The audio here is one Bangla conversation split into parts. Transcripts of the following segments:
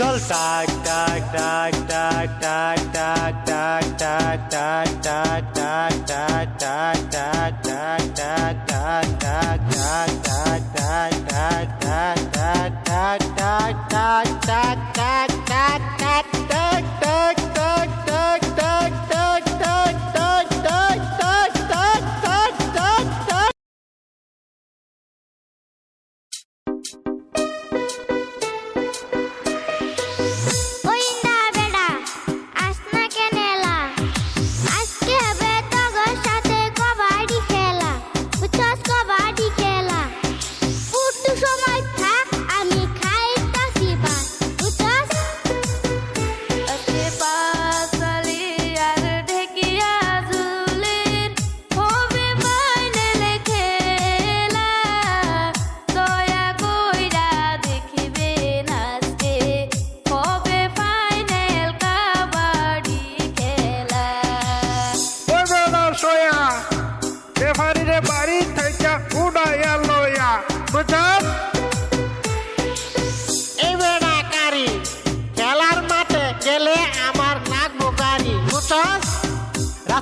চল টাক টাক টাক টাক টাক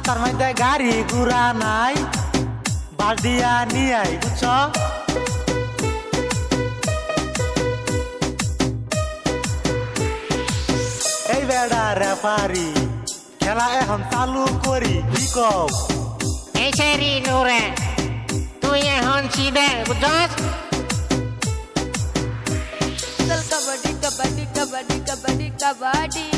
রাস্তার মধ্যে গাড়ি ঘুরা নাই বালদিয়া নিয়ে আই বুঝছ এই বেড়া রেফারি খেলা এখন চালু করি কি কও এই সেরি নুরে তুই এখন সিধে বুঝছস চল কাবাডি কাবাডি কাবাডি কাবাডি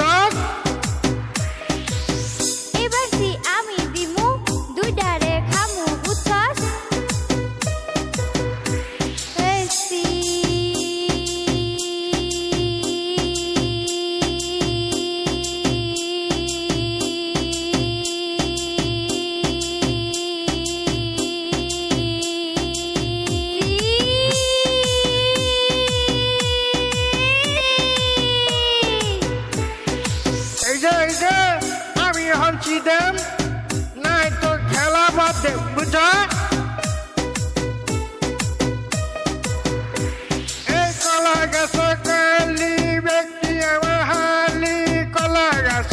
stars? খেলা বাদ দে বুঝছস এই কলা গাছ কালি ব্যক্তি আমার হালি কলা গাছ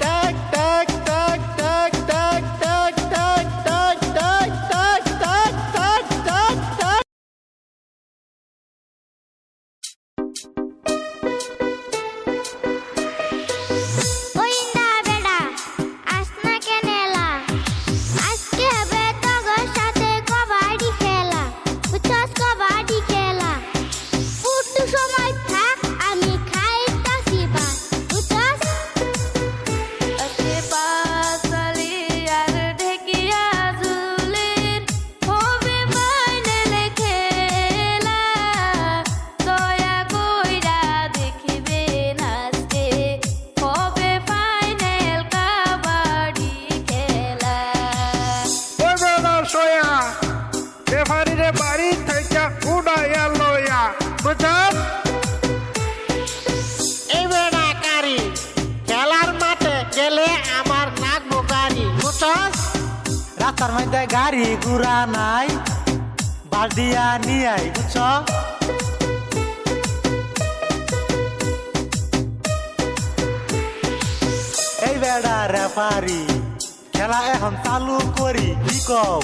এভারিরে বাড়ি থেকে উড়াইয়া লইয়া। বুঝান এই বেড়া কারি খেলার মাঠে গেলে আমার লাগবো গাড়ি বুঝছস রাস্তার মধ্যে গাড়ি ঘুরা নাই বালদিয়া নিয়াই আই বুঝছ? এই বেড়া রেফারি খেলা এখন চালু করি কি কব